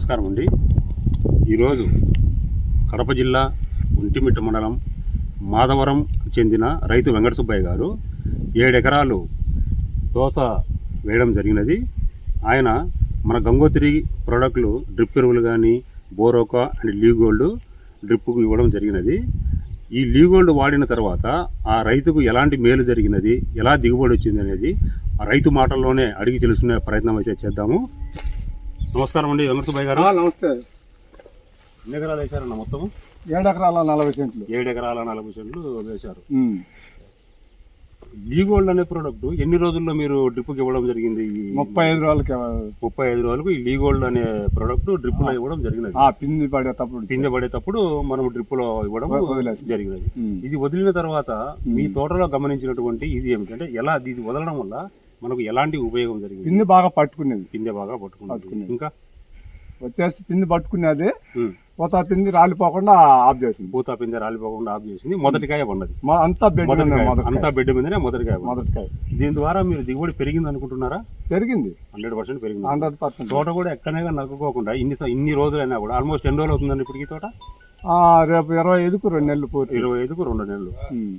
నమస్కారం అండి. ఈరోజు కడప జిల్లా ఒంటిమిట్ట మండలం మాధవరం చెందిన రైతు వెంకట సుబ్బయ్య గారు ఏడెకరాలు దోస వేయడం జరిగినది. ఆయన మన గంగోత్రి ప్రోడక్ట్లు డ్రిప్ ఎరువులు కానీ బోరోకా అండ్ లీగోల్డ్ డ్రిప్కు ఇవ్వడం జరిగినది. ఈ లీగోల్డ్ వాడిన తర్వాత ఆ రైతుకు ఎలాంటి మేలు జరిగినది ఎలా దిగుబడి వచ్చింది అనేది ఆ రైతు మాటల్లోనే అడిగి తెలుసుకునే ప్రయత్నం అయితే చేద్దాము. నమస్కారం అండి వెంకట సుబ్బయ్య గారు? నమస్తే. ఎన్ని ఎకరాలు వేశారన్న మొత్తం ఏడు ఎకరాల నలభై సెంట్లు. ఏడు ఎకరాల నలభై సెంట్లు వేశారు. ఉమ్. లీగోల్డ్ అనే ప్రోడక్ట్ ఎన్ని రోజుల్లో మీరు డ్రిప్కి ఇవ్వడం జరిగింది? ఈ ముప్పై ఐదు రోజులకి ముప్పై ఐదు రోజులకు ఈ లీగోల్డ్ అనే ప్రోడక్ట్ డ్రిప్లో ఇవ్వడం జరిగినది. పిండి పడేటప్పుడు. పిందె పడేటప్పుడు మనం డ్రిప్లో ఇవ్వడం. జరిగినది. ఇది వదిలిన తర్వాత మీ తోటలో గమనించినటువంటి ఇది ఏమిటంటే ఎలా ఇది వదలడం వల్ల మనకు ఎలాంటి ఉపయోగం జరిగింది? పిండి బాగా పట్టుకునేది. పిందె బాగా పట్టుకున్నది. ఇంకా? వచ్చేసి పిండి పట్టుకునేది. ఉమ్, పోతా పిండి రాలిపోకుండా ఆఫ్ చేసింది. పూత పిందె రాలిపోకుండా ఆఫ్ చేసింది. మొదటికాయ పన్నది మా- అంతా బెడ్ మొదటికాయ. అంతా బెడ్ మీదనే మొదటికాయ. మొదటికాయ. దీని ద్వారా మీరు దిగుబడి పెరిగింది అనుకుంటున్నారా? పెరిగింది. హండ్రెడ్ పర్సెంట్ పెరిగింది. Hundred percent. తోట కూడా ఎక్కడనే నరుకోకుండా ఇన్ని ఇన్ని రోజులైనా కూడా ఆల్మోస్ట్ ఎన్ని రోజులు అవుతుందండి ఇప్పటికి తోట? రేపు ఇరవై ఐదుకు రెండు నెలలు పూర్తి. ఇరవై ఐదుకు రెండు నెలలు.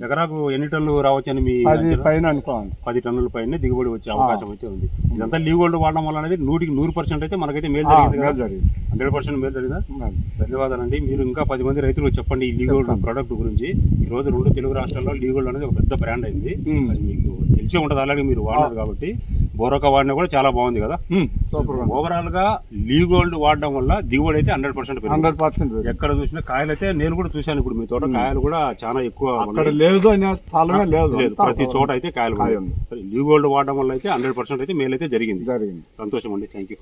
ఎకరాకు ఎన్ని టన్నులు రావచ్చని మీ అది అంచనా? పైన అనుకోవాలి పది టన్నుల పైన దిగుబడి వచ్చే అవకాశం అయితే ఉంది. ఇదంతా లీగోల్డ్ వాడడం వల్ల అనేది నూటికి నూరు పర్సెంట్ అయితే మనకైతే మేలు జరిగింది హండ్రెడ్ పర్సెంట్ మేలు జరిగిందా. ధన్యవాదాలండి మీరు ఇంకా పది మంది రైతులకు చెప్పండి ఈ లీగోల్డ్ ప్రోడక్ట్ గురించి. ఈ రోజు రెండు తెలుగు రాష్ట్రాల్లో లీగోల్డ్ అనేది ఒక పెద్ద బ్రాండ్ అయింది. అది మీకు తెలిసే ఉంటుంది అలాగే మీరు వాడినారు కాబట్టి. బోరోకా వాడినా కూడా చాలా బాగుంది కదా? గా. ఓవరాల్గా లీగోల్డ్ వాడడం వల్ల దిగుబడి అయితే హండ్రెడ్ పర్సెంట్ హండ్రెడ్ పర్సెంట్ ఎక్కడ చూసినా కాయలు అయితే నేను కూడా చూశాను ఇప్పుడు మీ తోట. కాయలు కూడా చాలా ఎక్కువ. లేదు లేదు. ప్రతి చోట అయితే కాయలు లీవ్ గోల్డ్ వాడడం వల్ల అయితే హండ్రెడ్ పర్సెంట్ అయితే మేలు అయితే జరిగింది. జరిగింది. సంతోషం అండి. Thank you